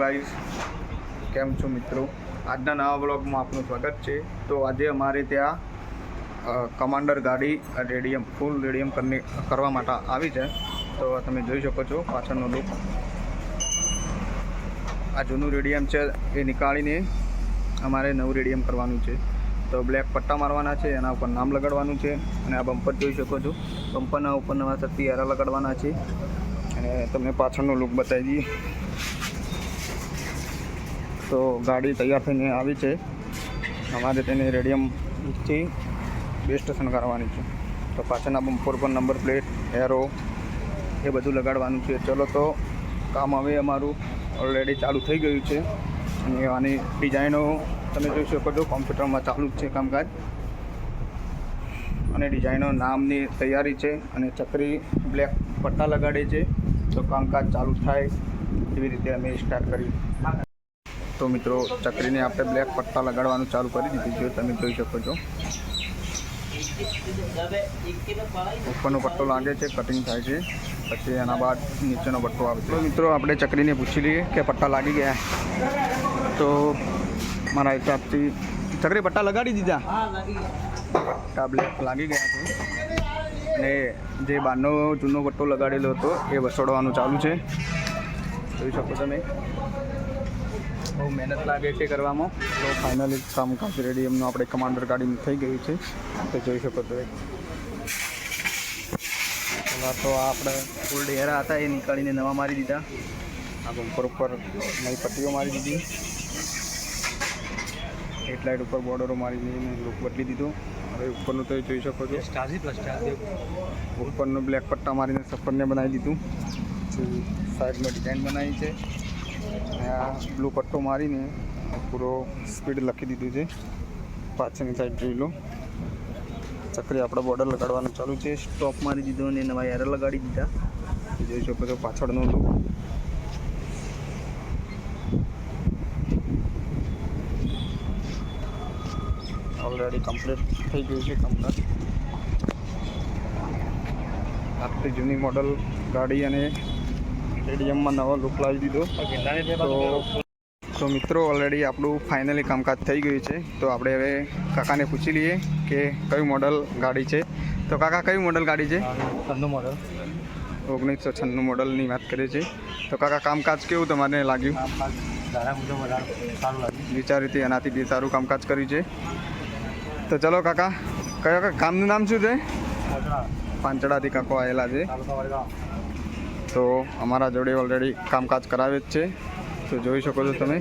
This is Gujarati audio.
ગાઈસ કેમ છો મિત્રો? આજના નવા બ્લોગમાં આપનું સ્વાગત છે. તો આજે અમારે ત્યાં કમાન્ડર ગાડી રેડિયમ ફૂલ રેડિયમ કરવા માટે આવી છે. તો તમે જોઈ શકો છો પાછળનો લુક આ જૂનું રેડિયમ છે, એ નીકાળીને અમારે નવું રેડિયમ કરવાનું છે. તો બ્લેક પટ્ટા મારવાના છે, એના ઉપર નામ લગાડવાનું છે, અને આ બમ્પર જોઈ શકો છો. બમ્પરના ઉપર નવા શક્તિ એરા લગાડવાના છે. અને તમને પાછળનો લુક બતાવી દઈએ. તો ગાડી તૈયાર થઈને આવી છે. અમારે તેને રેડિયમથી બે સ્ટેશન કરવાની છે. તો પાછળના બમ્પર પર નંબર પ્લેટ એરો એ બધું લગાડવાનું છે. ચલો તો કામ હવે અમારું ઓલરેડી ચાલુ થઈ ગયું છે. અને આની ડિઝાઇનો તમે જોઈ શકો છો, કોમ્પ્યુટરમાં ચાલુ જ છે કામકાજ. અને ડિઝાઇનો નામની તૈયારી છે અને ચક્રી બ્લેક પટ્ટા લગાડે છે. તો કામકાજ ચાલુ થાય એવી રીતે અમે સ્ટાર્ટ કરી તો મિત્રો, ચકરીને આપણે બ્લેક પટ્ટા લગાડવાનું ચાલુ કરી દીધું છે. તમે જોઈ શકો છો. ઉપરનો પટ્ટો લાગે છે કટિંગ થાય છે. પછી એના બાદ નીચેનો પટ્ટો આવે છે. મિત્રો, આપણે ચકરીને પૂછી લઈએ કે પટ્ટા લાગી ગયા. તો મારા હિસાબથી ચકરી પટ્ટા લગાડી દીધા. પટ્ટા બ્લેક લાગી ગયા છે. અને જે બહારનો જૂનો પટ્ટો લગાડેલો હતો, એ વસોડવાનું ચાલુ છે. જોઈ શકો તમે. બહુ મહેનત લાગે છે કરવામાં. તો ફાઇનલી કામકાજ રેડિયમનું આપણે કમાન્ડર ગાડીનું થઈ ગયું છે. તો જોઈ શકો તમે. પહેલાં તો આપણે ઓલ્ડ એરા હતા એ નીકાળીને નવા મારી દીધા. આ બમ્પર ઉપર નવી પટ્ટીઓ મારી દીધી. હેડલાઇટ ઉપર બોર્ડરો મારીને લુક બદલી દીધો. હવે ઉપરનું તો જોઈ શકો છો. ઉપરનું બ્લેક પટ્ટા મારીને સફરને બનાવી દીધું. પછી સાઈડમાં ડિઝાઇન બનાવી છે. અને આ બ્લુ પટ્ટો મારીને પૂરો સ્પીડ લખી દીધું છે. પાછળની સાઈડ જોઈ લો. ચક્રી આપણે બોર્ડર લગાડવાનું ચાલુ છે. સ્ટોપ મારી દીધો અને નવા એર લગાડી દીધા. જોઈ શકો છો પાછળનો લુક ઓલરેડી કમ્પ્લીટ થઈ ગયું છે કામકાજ. આટલી જૂની મોડલ ગાડી અને રેડિયમમાં નવો લુક લાવી દીધો. તો તો મિત્રો ઓલરેડી આપણું ફાઇનલી કામકાજ થઈ ગયું છે. તો આપણે હવે કાકાને પૂછી લઈએ કે કયું મોડલ ગાડી છે. તો કાકા કયું મોડલ ગાડી છે? છન્નું મોડલ ઓગણીસો છન્નું મોડલની વાત કરીએ છીએ. તો કાકા કામકાજ કેવું તમારે લાગ્યું? વિચારી વિચારીથી એનાથી બી સારું કામકાજ કર્યું છે. તો ચલો કાકા કયા કયા કામનું નામ શું છે? પાંચડાથી કાકો આવેલા છે. તો અમારા જોડે ઓલરેડી કામકાજ કરાવે જ છે. તો જોઈ શકો છો તમે.